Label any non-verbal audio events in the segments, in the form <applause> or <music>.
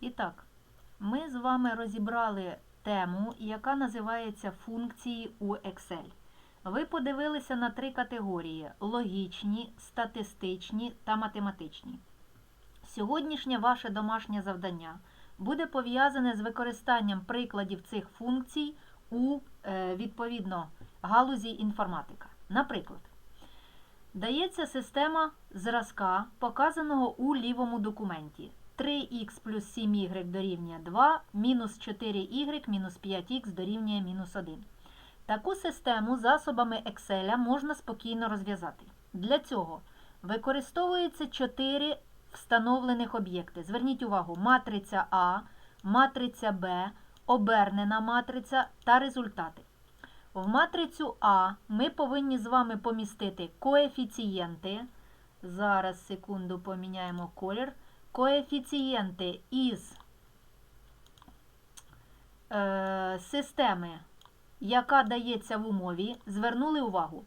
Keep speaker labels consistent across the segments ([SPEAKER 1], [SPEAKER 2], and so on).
[SPEAKER 1] І так, ми з вами розібрали тему, яка називається функції у Excel. Ви подивилися на три категорії: логічні, статистичні та математичні. Сьогоднішнє ваше домашнє завдання буде пов'язане з використанням прикладів цих функцій у е, відповідно галузі інформатика. Наприклад, дається система зразка, показаного у лівому документі. 3х плюс 7y дорівнює 2, мінус 4y мінус 5х дорівнює мінус 1. Таку систему засобами Excel можна спокійно розв'язати. Для цього використовується 4 встановлених об'єкти. Зверніть увагу, матриця А, матриця Б, обернена матриця та результати. В матрицю А ми повинні з вами помістити коефіцієнти. Зараз, секунду, поміняємо колір. Коефіцієнти із е, системи, яка дається в умові, звернули увагу.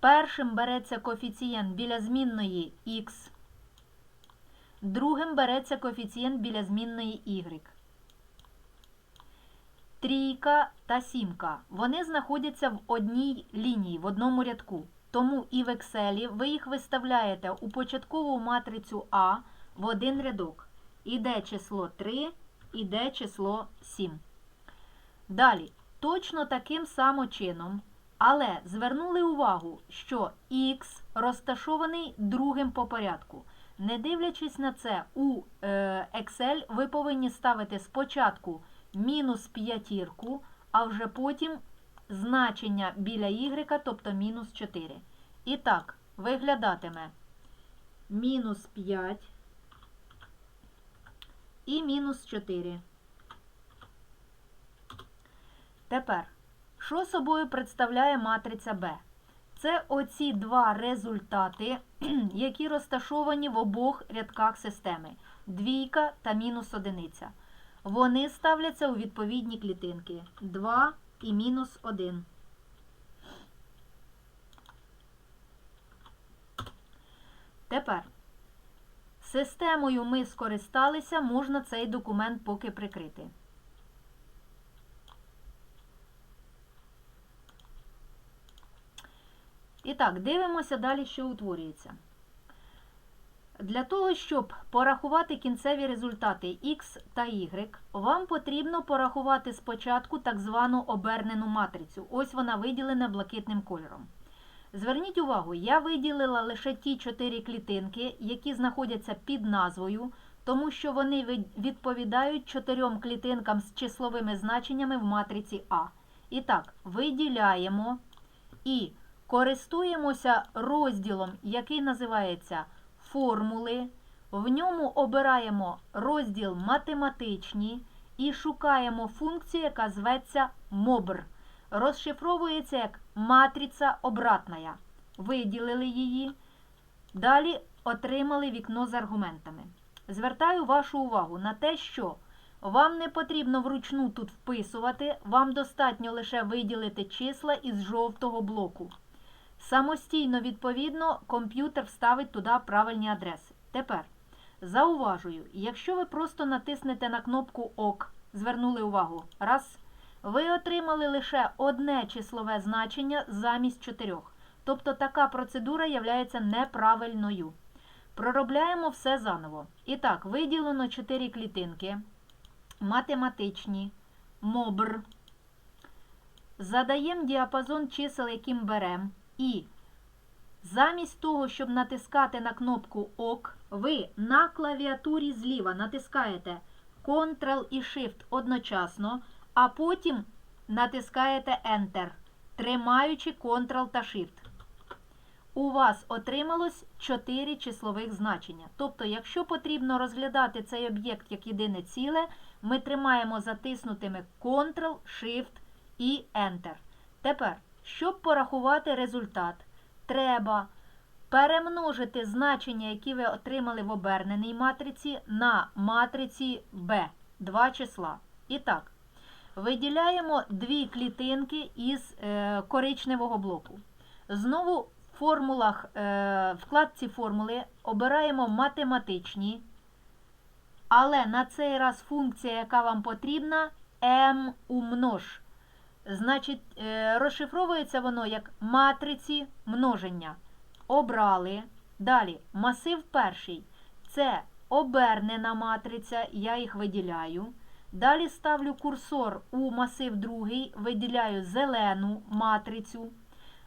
[SPEAKER 1] Першим береться коефіцієнт біля змінної х, другим береться коефіцієнт біля змінної y. Трійка та сімка. Вони знаходяться в одній лінії, в одному рядку. Тому і в Excel ви їх виставляєте у початкову матрицю А в один рядок. Іде число 3, іде число 7. Далі, точно таким самим чином, але звернули увагу, що Х розташований другим по порядку. Не дивлячись на це, у е, Excel ви повинні ставити спочатку мінус п'ятірку, а вже потім значення біля y, тобто мінус 4. І так, виглядатиме мінус 5 і мінус 4. Тепер, що собою представляє матриця Б? Це оці два результати, <clears throat> які розташовані в обох рядках системи. Двійка та мінус одиниця. Вони ставляться у відповідні клітинки 2 і мінус 1. Тепер системою ми скористалися, можна цей документ поки прикрити. І так, дивимося далі, що утворюється. Для того, щоб порахувати кінцеві результати X та Y, вам потрібно порахувати спочатку так звану обернену матрицю. Ось вона виділена блакитним кольором. Зверніть увагу, я виділила лише ті чотири клітинки, які знаходяться під назвою, тому що вони відповідають чотирьом клітинкам з числовими значеннями в матриці А. І так, виділяємо і користуємося розділом, який називається формули. В ньому обираємо розділ математичні і шукаємо функцію, яка зветься мобр. Розшифровується як матриця обратная. Виділили її. Далі отримали вікно з аргументами. Звертаю вашу увагу на те, що вам не потрібно вручну тут вписувати, вам достатньо лише виділити числа із жовтого блоку. Самостійно, відповідно, комп'ютер вставить туди правильні адреси. Тепер зауважую, якщо ви просто натиснете на кнопку ОК, звернули увагу, раз, ви отримали лише одне числове значення замість чотирьох. Тобто така процедура є неправильною. Проробляємо все заново. І так, виділено 4 клітинки, математичні, мобр. Задаємо діапазон чисел, яким беремо. І замість того, щоб натискати на кнопку ОК, ви на клавіатурі зліва натискаєте Ctrl і Shift одночасно, а потім натискаєте Enter, тримаючи Ctrl та Shift. У вас отрималось 4 числових значення. Тобто, якщо потрібно розглядати цей об'єкт як єдине ціле, ми тримаємо затиснутими Ctrl, Shift і Enter. Тепер. Щоб порахувати результат, треба перемножити значення, які ви отримали в оберненій матриці, на матриці B. Два числа. І так, виділяємо дві клітинки із е, коричневого блоку. Знову в формулах, е, вкладці формули обираємо математичні. Але на цей раз функція, яка вам потрібна, m умнож. Значить, е, розшифровується воно як матриці множення. Обрали. Далі, масив перший. Це обернена матриця, я їх виділяю. Далі ставлю курсор у масив другий, виділяю зелену матрицю.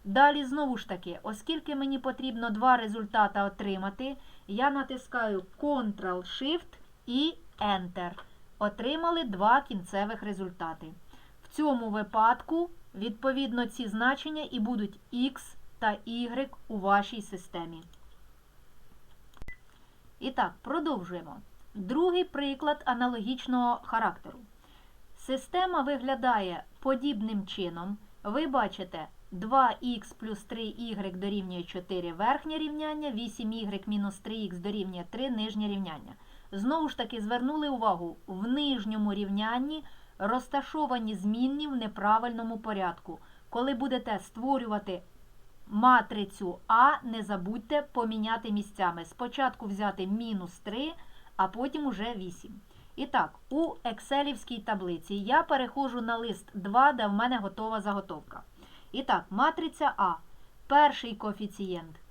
[SPEAKER 1] Далі, знову ж таки, оскільки мені потрібно два результати отримати, я натискаю Ctrl-Shift і Enter. Отримали два кінцевих результати. В цьому випадку, відповідно, ці значення і будуть X та Y у вашій системі. І так, продовжуємо. Другий приклад аналогічного характеру. Система виглядає подібним чином. Ви бачите 2х плюс 3y дорівнює 4 верхнє рівняння, 8y мінус 3х дорівнює 3 нижнє рівняння. Знову ж таки, звернули увагу, в нижньому рівнянні розташовані змінні в неправильному порядку. Коли будете створювати матрицю А, не забудьте поміняти місцями. Спочатку взяти мінус 3, а потім уже 8. І так, у екселівській таблиці я переходжу на лист 2, де в мене готова заготовка. І так, матриця А. Перший коефіцієнт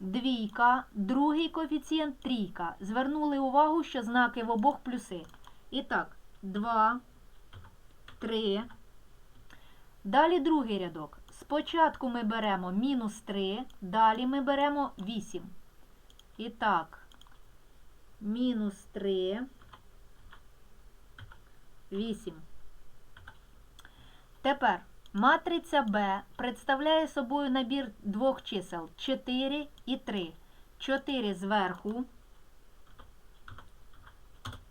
[SPEAKER 1] двійка, другий коефіцієнт трійка. Звернули увагу, що знаки в обох плюси. І так, 2, 3. Далі другий рядок. Спочатку ми беремо мінус 3, далі ми беремо 8. І так, мінус 3, 8. Тепер матриця Б представляє собою набір двох чисел 4 і 3. 4 зверху,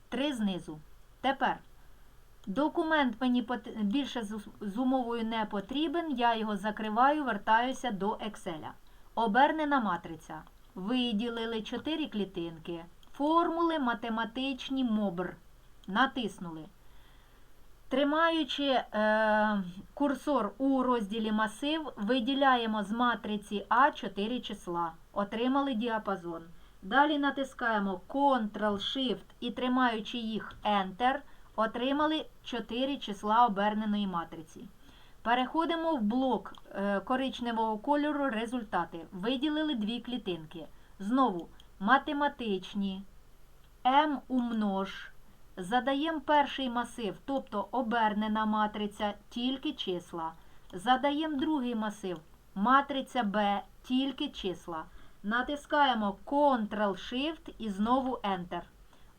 [SPEAKER 1] 3 знизу. Тепер документ мені більше з умовою не потрібен. Я його закриваю, вертаюся до Excel. Обернена матриця. Виділили 4 клітинки. Формули математичні МОБР. Натиснули. Тримаючи е, курсор у розділі масив, виділяємо з матриці А 4 числа. Отримали діапазон. Далі натискаємо Ctrl-Shift і тримаючи їх Enter, отримали 4 числа оберненої матриці. Переходимо в блок е, коричневого кольору результати. Виділили дві клітинки. Знову математичні, М умнож. Задаємо перший масив, тобто обернена матриця, тільки числа. Задаємо другий масив, матриця Б, тільки числа. Натискаємо Ctrl-Shift і знову Enter.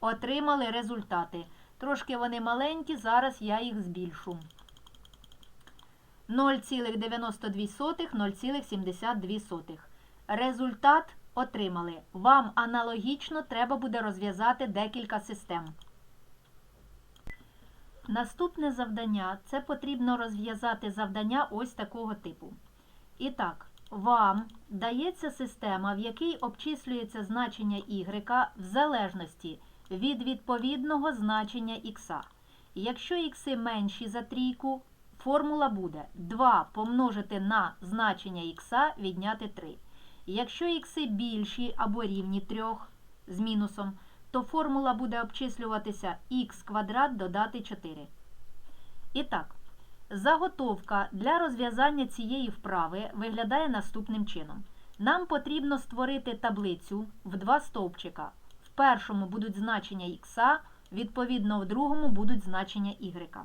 [SPEAKER 1] Отримали результати. Трошки вони маленькі, зараз я їх збільшу. 0,92, 0,72. Результат отримали. Вам аналогічно треба буде розв'язати декілька систем. Наступне завдання це потрібно розв'язати завдання ось такого типу. І так, вам дається система, в якій обчислюється значення y в залежності від відповідного значення х. Якщо х менші за трійку, формула буде 2 помножити на значення х відняти 3. Якщо х більші або рівні 3 з мінусом, то формула буде обчислюватися х квадрат додати 4. І так, заготовка для розв'язання цієї вправи виглядає наступним чином. Нам потрібно створити таблицю в два стовпчика. В першому будуть значення х, відповідно, в другому будуть значення y.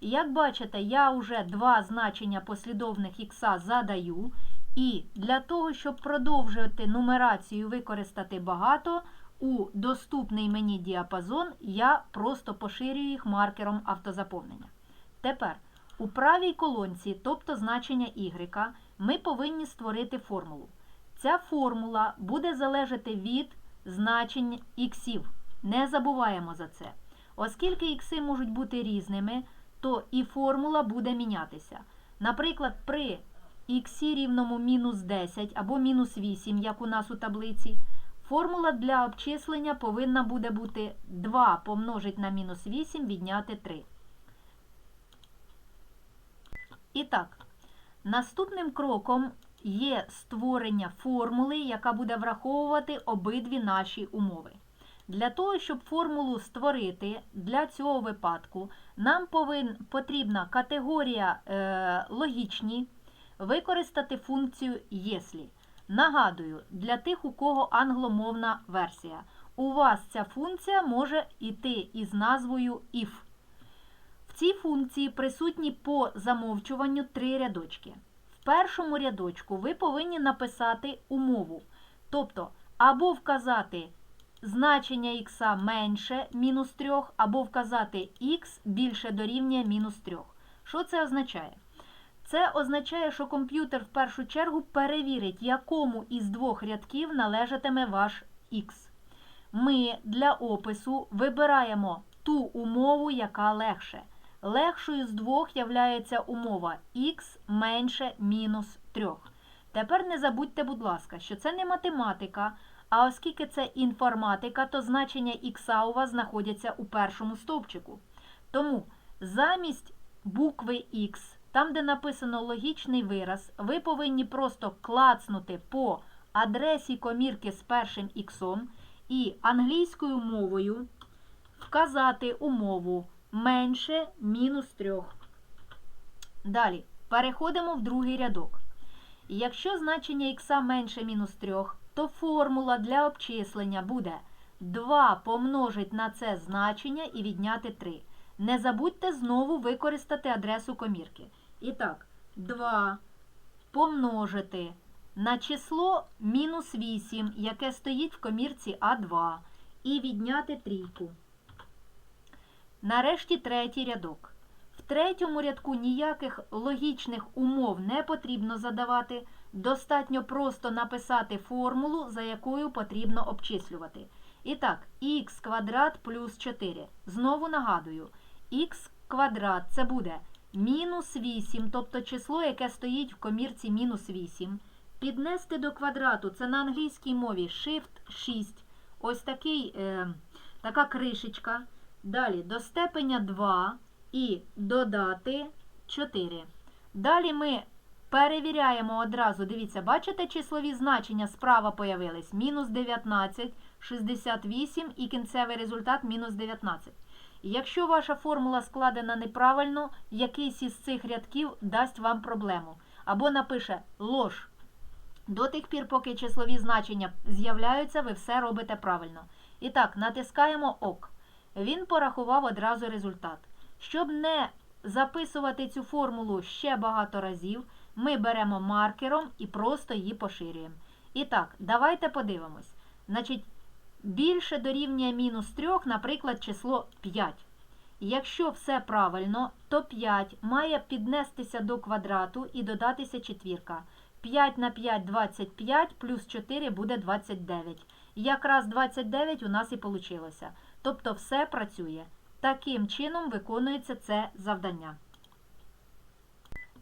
[SPEAKER 1] Як бачите, я вже два значення послідовних х задаю. І для того, щоб продовжувати нумерацію використати багато, у доступний мені діапазон я просто поширюю їх маркером автозаповнення. Тепер у правій колонці, тобто значення y, ми повинні створити формулу. Ця формула буде залежати від значень іксів. Не забуваємо за це. Оскільки ікси можуть бути різними, то і формула буде мінятися. Наприклад, при х рівному мінус 10 або мінус 8, як у нас у таблиці, формула для обчислення повинна буде бути 2 помножить на мінус 8 відняти 3. І так, наступним кроком є створення формули, яка буде враховувати обидві наші умови. Для того, щоб формулу створити для цього випадку, нам повин, потрібна категорія е, логічні використати функцію «єслі». Нагадую, для тих, у кого англомовна версія, у вас ця функція може йти із назвою if. В цій функції присутні по замовчуванню три рядочки. В першому рядочку ви повинні написати умову, тобто або вказати значення х менше мінус 3, або вказати х більше дорівнює мінус 3. Що це означає? Це означає, що комп'ютер в першу чергу перевірить, якому із двох рядків належатиме ваш х. Ми для опису вибираємо ту умову, яка легше. Легшою з двох являється умова х менше мінус 3. Тепер не забудьте, будь ласка, що це не математика, а оскільки це інформатика, то значення х у вас знаходяться у першому стовпчику. Тому замість букви Х, там, де написано логічний вираз, ви повинні просто клацнути по адресі комірки з першим іксом і англійською мовою вказати умову менше мінус 3. Далі переходимо в другий рядок. Якщо значення х менше мінус 3, то формула для обчислення буде 2 помножить на це значення і відняти 3. Не забудьте знову використати адресу комірки. І так, 2 помножити на число мінус 8, яке стоїть в комірці А2, і відняти трійку. Нарешті третій рядок. В третьому рядку ніяких логічних умов не потрібно задавати. Достатньо просто написати формулу, за якою потрібно обчислювати. І так, х квадрат плюс 4. Знову нагадую, х квадрат це буде мінус 8, тобто число, яке стоїть в комірці мінус 8. Піднести до квадрату це на англійській мові Shift 6. Ось такий, е, така кришечка. Далі до степеня 2 і додати 4. Далі ми перевіряємо одразу. Дивіться, бачите, числові значення справа появились. Мінус 19, 68 і кінцевий результат мінус 19. Якщо ваша формула складена неправильно, якийсь із цих рядків дасть вам проблему. Або напише лож. До тих пір, поки числові значення з'являються, ви все робите правильно. І так, натискаємо ОК. Він порахував одразу результат. Щоб не записувати цю формулу ще багато разів, ми беремо маркером і просто її поширюємо. І так, давайте подивимось. Значить, більше дорівнює мінус 3, наприклад, число 5. Якщо все правильно, то 5 має піднестися до квадрату і додатися четвірка. 5 на 5 – 25, плюс 4 буде 29. Якраз 29 у нас і вийшло. Тобто все працює. Таким чином виконується це завдання.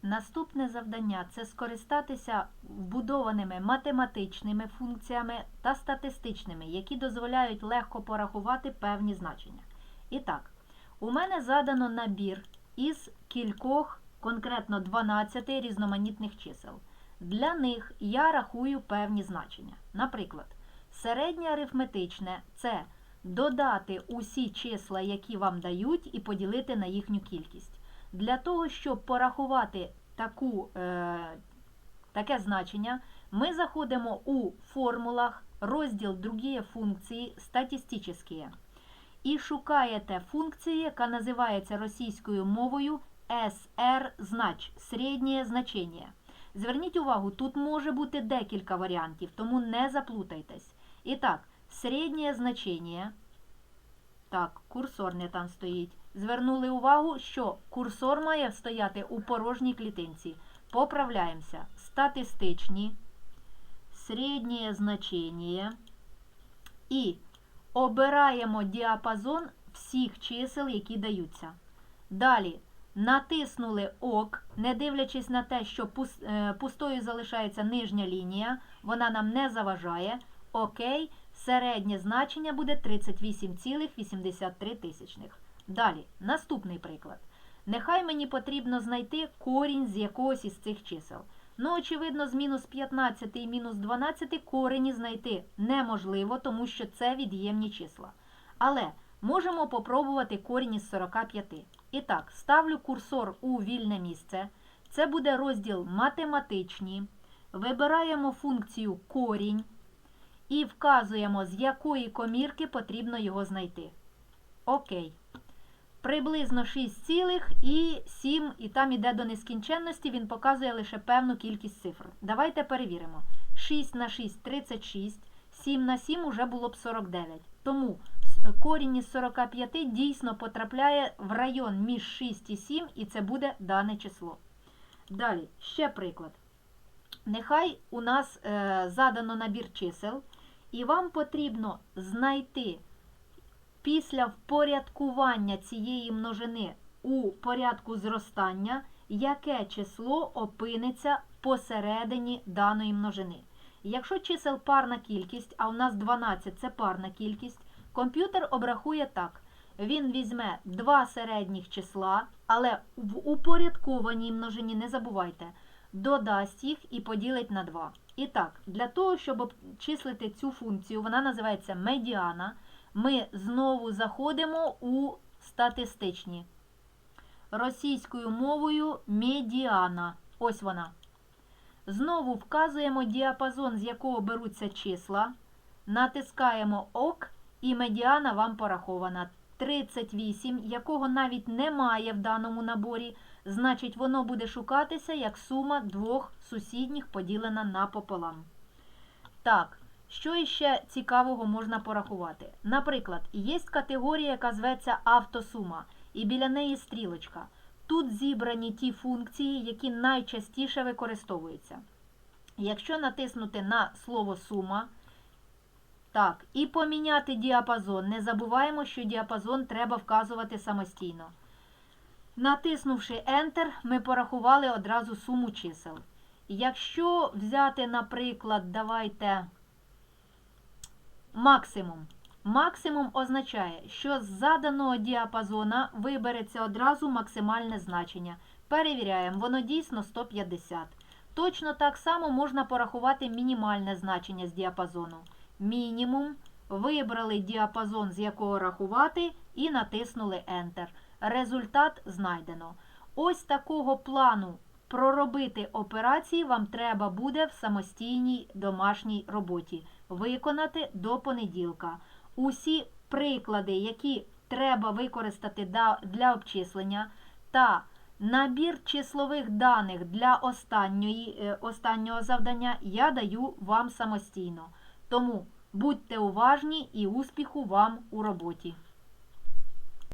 [SPEAKER 1] Наступне завдання це скористатися вбудованими математичними функціями та статистичними, які дозволяють легко порахувати певні значення. І так, у мене задано набір із кількох, конкретно 12 різноманітних чисел. Для них я рахую певні значення. Наприклад, середнє арифметичне це додати усі числа, які вам дають, і поділити на їхню кількість. Для того, щоб порахувати таку, е, таке значення, ми заходимо у формулах розділ другі функції статистичні і шукаєте функцію, яка називається російською мовою SR знач, середнє значення. Зверніть увагу, тут може бути декілька варіантів, тому не заплутайтесь. І так, середнє значення. Так, курсор не там стоїть. Звернули увагу, що курсор має стояти у порожній клітинці. Поправляємося. Статистичні, середнє значення. І обираємо діапазон всіх чисел, які даються. Далі натиснули ОК, не дивлячись на те, що е, пустою залишається нижня лінія, вона нам не заважає. Окей, середнє значення буде 38,83 тисячних. Далі, наступний приклад. Нехай мені потрібно знайти корінь з якогось із цих чисел. Ну, очевидно, з мінус 15 і мінус 12 корені знайти неможливо, тому що це від'ємні числа. Але можемо попробувати корінь із 45. І так, ставлю курсор у вільне місце. Це буде розділ математичні. Вибираємо функцію корінь і вказуємо, з якої комірки потрібно його знайти. Окей. Приблизно 6 цілих і 7, і там іде до нескінченності, він показує лише певну кількість цифр. Давайте перевіримо. 6 на 6 36, 7 на 7 уже було б 49. Тому корінь із 45 дійсно потрапляє в район між 6 і 7, і це буде дане число. Далі, ще приклад. Нехай у нас е, задано набір чисел, і вам потрібно знайти після впорядкування цієї множини у порядку зростання, яке число опиниться посередині даної множини. Якщо чисел парна кількість, а у нас 12 це парна кількість, комп'ютер обрахує так. Він візьме два середніх числа, але в упорядкованій множині, не забувайте, додасть їх і поділить на 2. І так, для того, щоб обчислити цю функцію, вона називається медіана, ми знову заходимо у статистичні. Російською мовою медіана. Ось вона. Знову вказуємо діапазон, з якого беруться числа. Натискаємо ОК, і медіана вам порахована. 38, якого навіть немає в даному наборі, значить воно буде шукатися як сума двох сусідніх поділена напополам. Так, що іще цікавого можна порахувати? Наприклад, є категорія, яка зветься автосума, і біля неї стрілочка. Тут зібрані ті функції, які найчастіше використовуються. Якщо натиснути на слово сума, так, і поміняти діапазон. Не забуваємо, що діапазон треба вказувати самостійно. Натиснувши Enter, ми порахували одразу суму чисел. Якщо взяти, наприклад, давайте максимум. Максимум означає, що з заданого діапазона вибереться одразу максимальне значення. Перевіряємо, воно дійсно 150. Точно так само можна порахувати мінімальне значення з діапазону. Мінімум. Вибрали діапазон, з якого рахувати, і натиснули Enter. Результат знайдено. Ось такого плану проробити операції вам треба буде в самостійній домашній роботі. Виконати до понеділка. Усі приклади, які треба використати для обчислення, та набір числових даних для останньої, е, останнього завдання я даю вам самостійно. Тому будьте уважні і успіху вам у роботі.